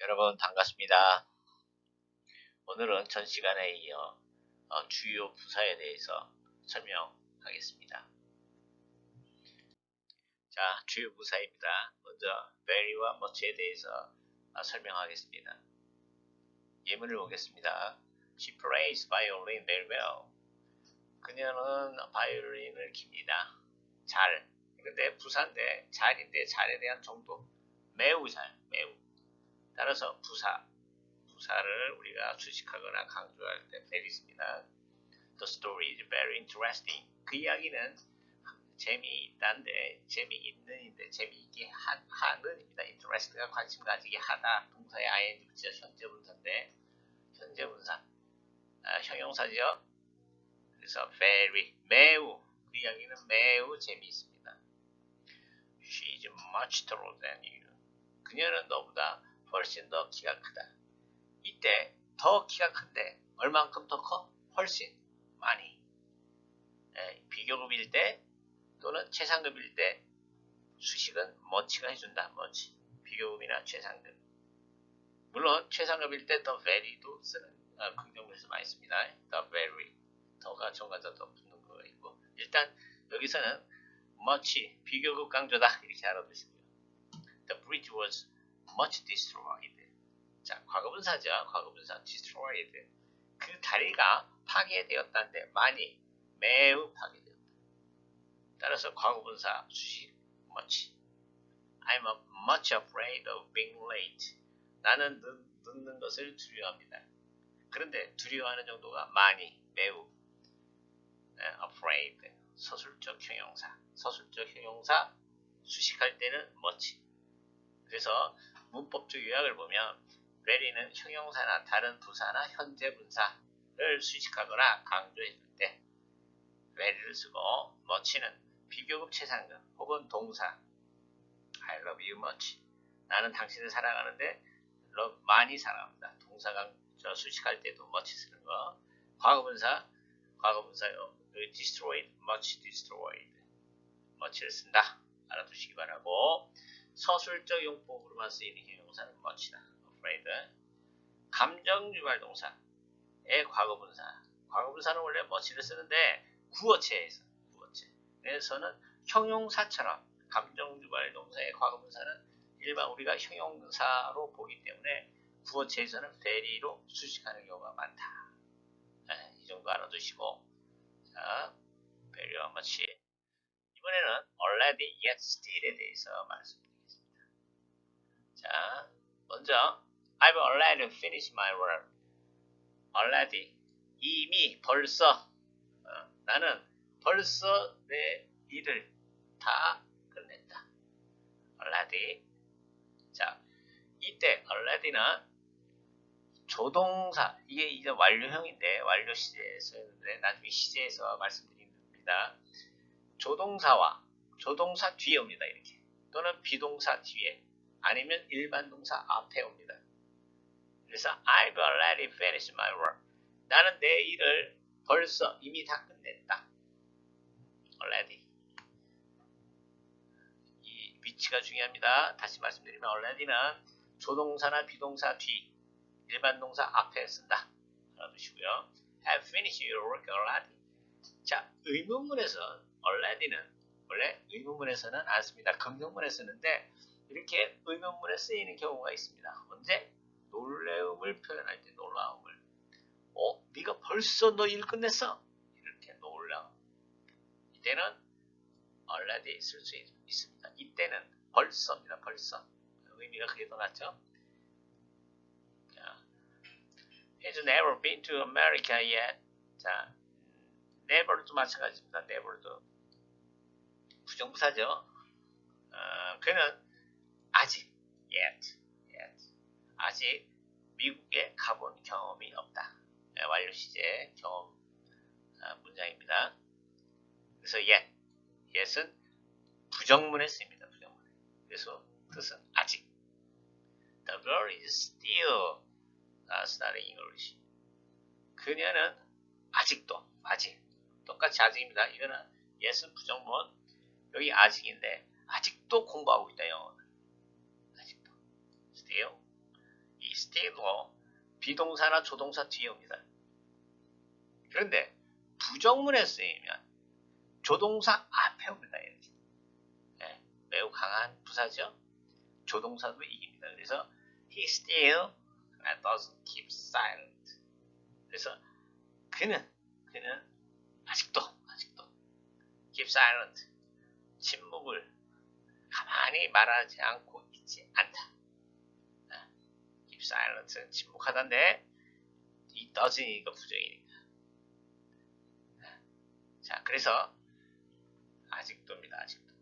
여러분 반갑습니다. 오늘은 전 시간에 이어 어, 주요 부사에 대해서 설명하겠습니다. 자, 주요 부사입니다. 먼저 very와 much에 대해서 어, 설명하겠습니다. 예문을 보겠습니다. She plays violin very well. 그녀는 바이올린을 킵니다. 잘. 근데 부사인데 잘인데 잘에 대한 정도 매우 잘, 매우. 따라서 부사, 부사를 우리가 수식하거나 강조할 때 very입니다. The story is very interesting. 그 이야기는 재미있다인데 재미있는인데 재미있게 하, 하는입니다. interest가 관심 가지게 하다. 동사의 ing 붙여 현재 분사인데 현재 분사 아, 형용사죠. 그래서 very 매우 그 이야기는 매우 재미있습니다. She is much taller than you. 그녀는 너보다 훨씬 더 키가 크다. 이때 더 키가 큰데 얼만큼 더 커? 훨씬 많이. 예, 비교급일 때 또는 최상급일 때 수식은 머치가 해준다. 머치. 비교급이나 최상급. 물론 최상급일 때 더 very도 쓰는 어, 긍정문에서 많이 씁니다. the very. 더가 정관자 더 붙는 거 있고 일단 여기서는 much 비교급 강조다 이렇게 알아두시고요. The bridge was much destroyed. 자, 과거분사죠. 과거분사 destroyed. 그 다리가 파괴되었다는데 많이 매우 파괴되었다. 따라서 과거분사 수식 much. I'm much afraid of being late. 나는 늦, 늦는 것을 두려워합니다. 그런데 두려워하는 정도가 많이 매우 네, afraid 서술적 형용사 서술적 형용사 수식할 때는 much 그래서 문법적 요약을 보면 very는 형용사나 다른 부사나 현재 분사를 수식하거나 강조해줄 때 very를 쓰고 much는 비교급 최상급 혹은 동사 I love you much. 나는 당신을 사랑하는데 love 많이 사랑합니다. 동사가 저 수식할 때도 much 쓰는 거. 과거분사 과거분사요 그 destroyed much destroyed. much를 쓴다. 알아두시기 바라고 서술적 용법으로만 쓰이는 형용사는 much다. afraid. 감정 유발 동사의 과거분사. 과거분사는 원래 much를 쓰는데 구어체에서 구어체에서는 형용사처럼 감정 유발 동사의 과거분사는 일반 우리가 형용사로 보기 때문에 구어체에서는 very로 수식하는 경우가 많다. 네, 이 정도 알아두시고 자, very와 much 이번에는 already, yet, still에 대해서 말씀드리겠습니다. 자, 먼저 I've already finished my work. already 이미 벌써 어, 나는 벌써 내 일을 다 끝냈다. already 자, 이때 already는 조동사 이게 이제 완료형인데 완료 시제에 쓰는데 나중에 시제에서 말씀드립니다. 조동사와 조동사 뒤에 옵니다. 이렇게. 또는 비동사 뒤에 아니면 일반 동사 앞에 옵니다. 그래서 I've already finished my work. 나는 내 일을 벌써 이미 다 끝냈다. already. 이 위치가 중요합니다. 다시 말씀드리면 already는 조동사나 비동사 뒤, 일반 동사 앞에 쓴다. 알아두시고요. Have finished your work already. 자, 의문문에서 already는 원래 의문문에서는 안 씁니다. 긍정문에 쓰는데 이렇게 의문문에 쓰이는 경우가 있습니다. 언제? 놀래움을 표현할 때 놀라움을. 어? 네가 벌써 너 일 끝냈어? 이렇게 놀라움. 이때는 already 쓸수 있 습니다. 이때는 벌써입니다. 벌써. 의미가 그게 더 낫죠? 자, He's never been to America yet. 자, never도 마찬가지입니다. never도. 부정부사죠. 어, 그는 yet, yet 아직 미국에 가본 경험이 없다. 네, 완료 시제 경험 어, 문장입니다. 그래서 yet, yet은 부정문에 쓰입니다. 부정문에. 그래서 뜻은 아직. The girl is still studying English. 그녀는 아직도 아직 똑같이 아직입니다. 이거는 yet은 부정문 여기 아직인데 아직도 공부하고 있다 영어는 아직도 still still도 비동사나 조동사 뒤에 옵니다. 그런데 부정문에 쓰이면 조동사 앞에 옵니다. 이렇게. 네, 매우 강한 부사죠. 조동사도 이깁니다. 그래서 he still doesn't keep silent. 그래서 그는 그는 아직도 아직도 keep silent 침묵을 가만히 말하지 않고 있지 않다. 네, keep silent 침묵하던데 이 doesn't 부정이니까. 네, 자 그래서 아직도입니다. 아직도.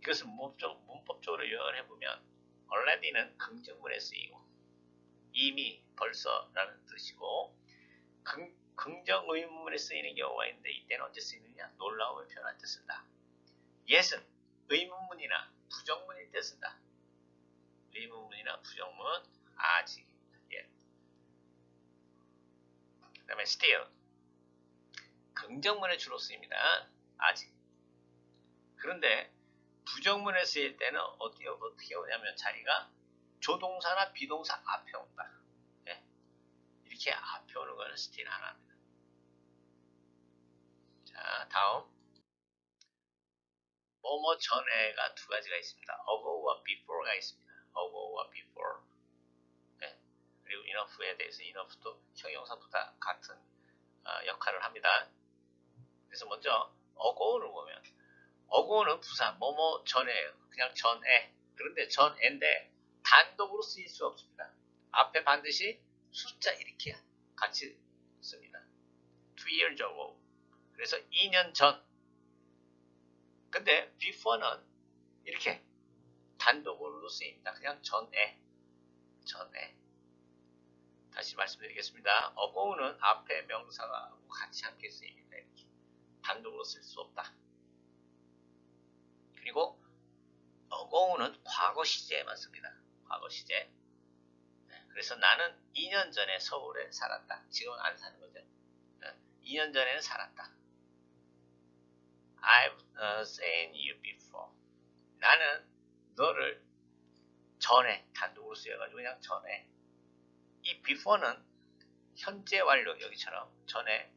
이것을 문법적, 문법적으로 요약을 해보면 already는 긍정문에 쓰이고 이미 벌써라는 뜻이고 긍, 긍정 의문문에 쓰이는 경우가 있는데 이때는 언제 쓰이느냐 놀라움을 표현할 때 쓴다. yes은 의문문이나 부정문일 때 쓴다. 의문문이나 부정문 아직 예. 그 다음에 still 긍정문에 주로 쓰입니다. 아직 그런데 부정문에 쓰일 때는 어떻게, 어떻게 오냐면 자리가 조동사나 비동사 앞에 온다. 네. 이렇게 앞에 오는 거는 스틸 안 합니다. 자, 다음. 뭐뭐 전에가 두 가지가 있습니다. ago와 before가 있습니다. ago와 before. 네. 그리고 enough에 대해서 enough도 형용사보다 같은 어, 역할을 합니다. 그래서 먼저 ago를 보면 어고는 부사, 뭐뭐 전에예요. 그냥 전에. 그런데 전에인데 단독으로 쓰일 수 없습니다. 앞에 반드시 숫자 이렇게 같이 씁니다. two years ago. 그래서 2년 전. 근데 before는 이렇게 단독으로 쓰입니다. 그냥 전에. 전에. 다시 말씀드리겠습니다. 어고는 앞에 명사가 같이 함께 쓰입니다. 이렇게. 단독으로 쓸 수 없다. 그리고 어고우는 과거 시제에만 씁니다. 과거 시제. 그래서 나는 2년 전에 서울에 살았다. 지금은 안 사는 거죠. 2년 전에는 살았다. I've uh, seen you before. 나는 너를 전에 단독으로 쓰여가지고 그냥 전에 이 before는 현재 완료 여기처럼 전에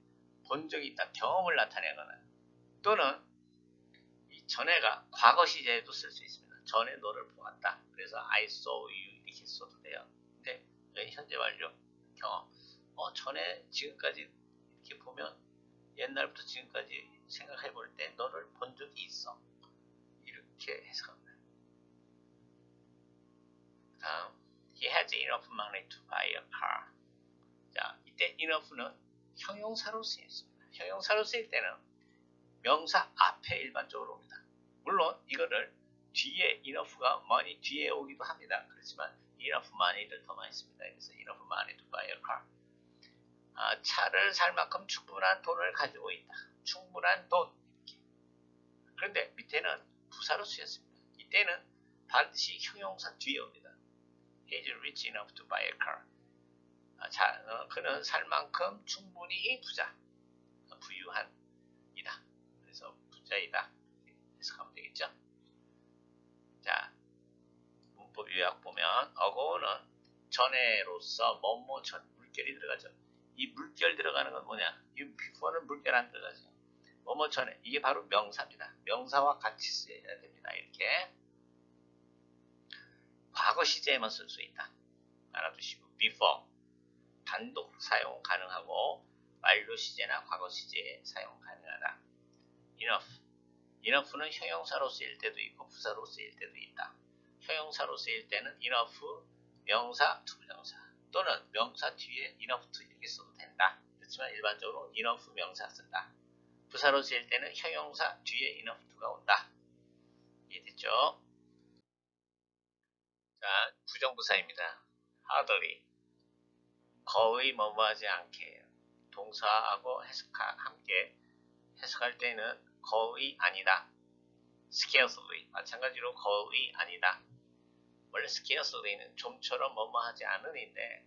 본 적이 있다 경험을 나타내거나 또는 전에가 과거 시제에도 쓸 수 있습니다. 전에 너를 보았다. 그래서 I saw you 이렇게 써도 돼요. 근데 여기 현재 완료 경험. 어 전에 지금까지 이렇게 보면 옛날부터 지금까지 생각해 볼 때 너를 본 적이 있어. 이렇게 해석합니다. 다음 He has enough money to buy a car. 자 이때 enough는 형용사로 쓰였습니다. 형용사로 쓰일 때는 명사 앞에 일반적으로 옵니다. 물론 이거를 뒤에 enough가 money 뒤에 오기도 합니다. 그렇지만 enough money를 더 많이 씁니다. 그래서 enough money to buy a car. 아, 차를 살 만큼 충분한 돈을 가지고 있다. 충분한 돈. 이렇게. 그런데 밑에는 부사로 쓰였습니다. 이때는 반드시 형용사 뒤에 옵니다. Is rich enough to buy a car. 아, 자, 어, 그는 살 만큼 충분히 부자, 부유한 이다. 그래서 부자이다. 해석하면 되겠죠. 자, 문법 요약 보면 어고는 전에로서 뭐뭐 전 물결이 들어가죠. 이 물결 들어가는 건 뭐냐? 이 before는 물결 안 들어가죠. 뭐뭐 전에 이게 바로 명사입니다. 명사와 같이 쓰여야 됩니다. 이렇게 과거 시제에만 쓸 수 있다. 알아두시고 before 단독 사용 가능하고 완료 시제나 과거 시제에 사용 가능하다. enough enough는 형용사로 쓰일 때도 있고 부사로 쓰일 때도 있다. 형용사로 쓰일 때는 enough 명사 투부정사 또는 명사 뒤에 enough to 이렇게 써도 된다. 그렇지만 일반적으로 enough 명사 쓴다. 부사로 쓰일 때는 형용사 뒤에 enough to가 온다. 이해됐죠? 자, 부정부사입니다. hardly 거의 뭐뭐하지 않게 동사하고 해석하, 함께 해석할 때는 거의 아니다. scarcely 마찬가지로 거의 아니다. 원래 scarcely는 좀처럼 뭐뭐하지 않으니데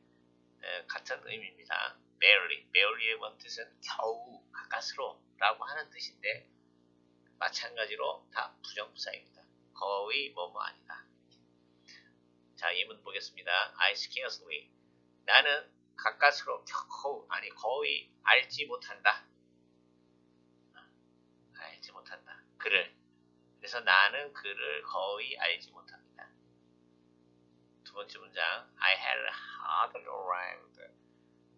같은 의미입니다. barely, barely의 원뜻은 겨우 가까스로 라고 하는 뜻인데 마찬가지로 다 부정부사입니다. 거의 뭐뭐 아니다. 자, 예문 보겠습니다. I scarcely. 나는 가까스로 겨우, 아니, 거의 알지 못한다. 알지 못한다. 그를. 그래서 나는 그를 거의 알지 못합니다. 두 번째 문장. I had hardly arrived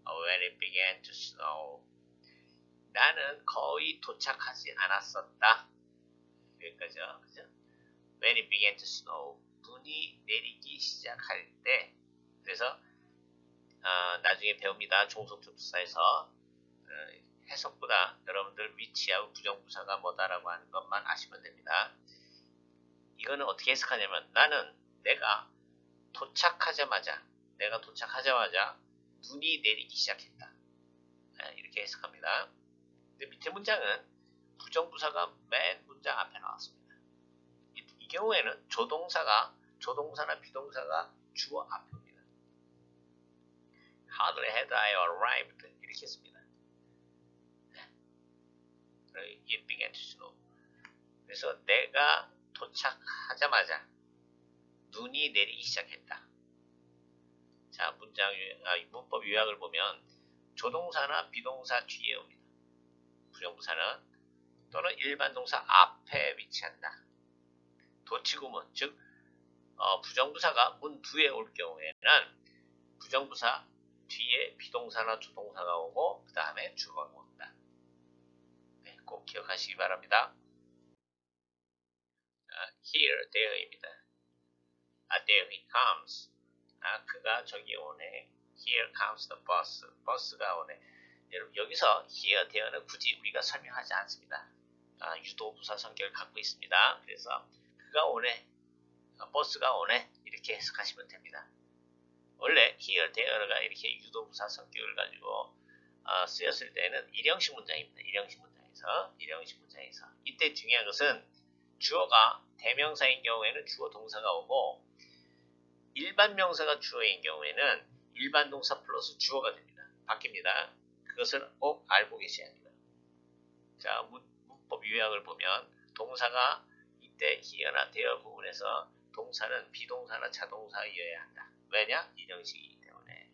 when it began to snow. 나는 거의 도착하지 않았었다. 여기까지요. 그죠? When it began to snow. 눈이 내리기 시작할 때. 그래서 어, 나중에 배웁니다. 종속접수사에서 어, 해석보다 여러분들 위치하고 부정부사가 뭐다라고 하는 것만 아시면 됩니다. 이거는 어떻게 해석하냐면 나는 내가 도착하자마자 내가 도착하자마자 눈이 내리기 시작했다. 네, 이렇게 해석합니다. 근데 밑에 문장은 부정부사가 맨 문장 앞에 나왔습니다. 이, 이 경우에는 조동사가 조동사나 비동사가 주어 앞에 옵니다. Hardly had I arrived 이렇게 했습니다. It began to snow. 그래서 내가 도착하자마자 눈이 내리기 시작했다. 자, 문장 아, 문법 요약을 보면 조동사나 비동사 뒤에 옵니다. 부정부사는 또는 일반 동사 앞에 위치한다. 도치구문, 즉 어, 부정부사가 문 뒤에 올 경우에는 부정부사 뒤에 비동사나 조동사가 오고 그 다음에 주어가 온다. 네, 꼭 기억하시기 바랍니다. 아, here, there입니다. 아, there he comes. 아, 그가 저기 오네. Here comes the bus. 버스가 오네. 여러분 여기서 here, there는 굳이 우리가 설명하지 않습니다. 아, 유도부사 성격을 갖고 있습니다. 그래서 그가 오네. 아, 버스가 오네. 이렇게 해석하시면 됩니다. 원래 here, there가 이렇게 유도부사 성격을 가지고 어, 쓰였을 때는 일형식 문장입니다. 일형식 문장에서 일형식 문장에서 이때 중요한 것은 주어가 대명사인 경우에는 주어 동사가 오고 일반 명사가 주어인 경우에는 일반 동사 플러스 주어가 됩니다. 바뀝니다. 그것을 꼭 알고 계셔야 합니다. 자, 문법 요약을 보면 동사가 이때 here나 there 부분에서 동사는 비동사나 자동사이어야 한다. 왜냐? 인형식이기 때문에.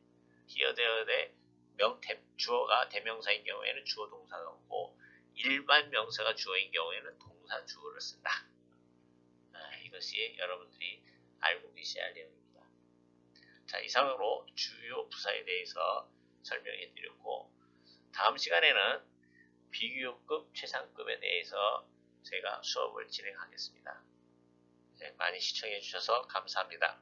here, there의 명, 대, 주어가 대명사인 경우에는 주어 동사가 오고 일반 명사가 주어인 경우에는 동사 주어를 쓴다. 아, 이것이 여러분들이 알고 계셔야 할 내용입니다. 자, 이상으로 주요 부사에 대해서 설명해 드렸고 다음 시간에는 비교급, 최상급에 대해서 제가 수업을 진행하겠습니다. 네, 많이 시청해 주셔서 감사합니다.